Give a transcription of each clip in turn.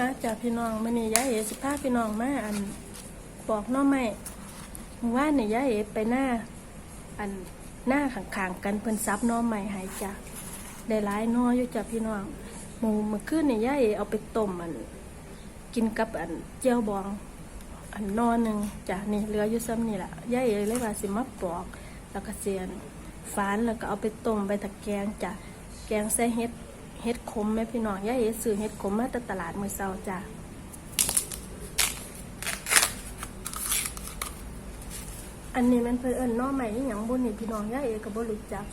มาจากพี่น้องมื้อนี้ยายเอ๋สิพาพี่น้องมาอันปอกน่อไม้เมื่านนี่ยยายเอ๋ไปหน้า อันหน้าข้างกันเพิ่นซับน่อไม้ให้จ้ะได้หลายน่ออยู่จ้ะพี่น้องหมูมื่อคืนนี่ยยายเอ๋เอาไปต้มอัน กินกับอันเจียวบอง อันนอหนึ่งจ้ะนี่เหลืออยู่ซ้ำนี่แหละยายเอ๋เลยว่าสิมาปอก แล้วก็เสียนฝานแล้วก็เอาไปต้มไปตะแกงจ้ะแกงใส่เฮ็ด เฮ็ดขมแม่พี่น้องยาเอ๋ซื้อเฮ็ดขมมาจากตลาดมื้อเช้าจ้ะอันนี้มันเพิ่นเอิ้นน่อใหม่อีหยังบ่นี่พี่น้องยาเอ๋ก็บ่รู้จัก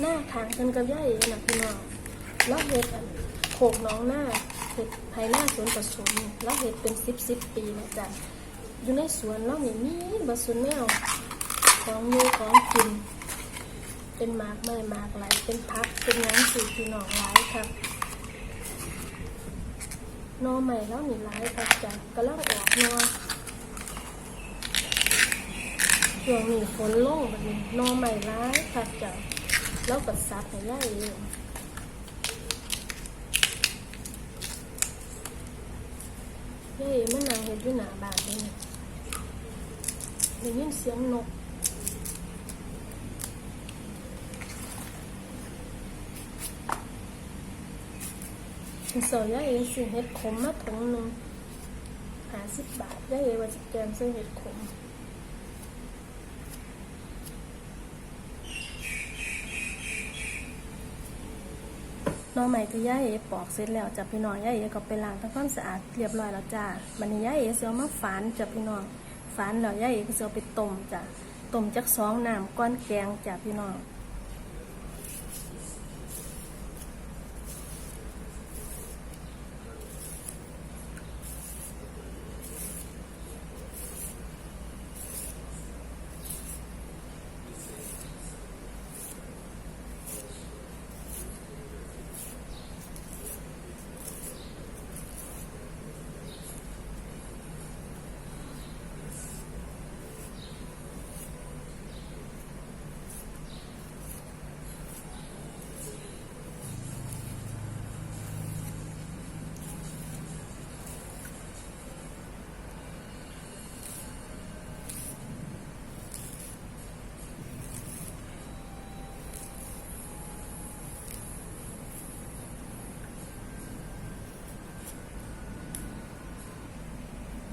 หน้าทางกันกับย่ายเองนะพี่น้องแล้วเห็ดโขกน้องหน้าเห็ดภายหน้าสวนผสมแล้วเห็ดเป็นสิบสิบปีนะจ๊ะอยู่ในสวนแล้วนี่มีบะสุนแนวของอยูของกิน เป็นหมากไม้หมากไหลายเป็นพักเป็นหยังสีพี่น้องหลายครับนอใหม่แล้วนี่หลายครับจ้ะกำลังออกนอช่วงนี้ฝนลงแบบนี้นอใหม่หลายครับจ้ะ แล้วก็ซับให้ย่าเองย่ายเองมันนางเห็นอยู่หนาบานนี่ได้ยินเสียงนกเสาย่ายเองซื้อเห็ดขมมาถุงหนึ่งหาสิบบาทย่ายเองว่าจะแกงซื้อเห็ดขม น้องใหม่คือย่าเอ๋ปอกเสร็จแล้วจ้ะพี่น้องย่าเอ๋ก็ไปล้างทำความสะอาดเรียบร้อยแล้วจ้ามันนี้ย่าเอ๋สิเอามาฝานจ้ะพี่น้องฝานแล้วย่าเอ๋ก็สิเอาไปต้มจ้ะต้มจักสองน้ำก้อนแกงจ้ะพี่น้อง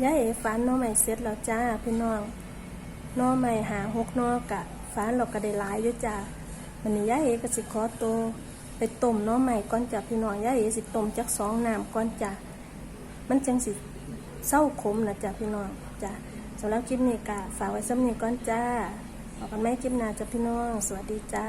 ย่าเอ๋ฝานหน้องใหม่เสร็จแล้วจ้าพี่น้องน้อใหม่หาหกน้อกะฝานเราก็ได้หลายอยู่จ้าวันนี้ย่าเอก็สิขอตัวไปต้มน้อใหม่ก่อนจ้ะพี่น้องย่าเอสิต้มจักสองน้ำก่อนจ้ะมันจังสิเศร้าขมนะจ้ะพี่น้องจ้ะสำหรับคลิปนี้กะฝากไว้ซ้ำนี้ก่อนจ้าบอกกันไหมคลิปหน้าจ้ะพี่น้อง สวัสดีจ้า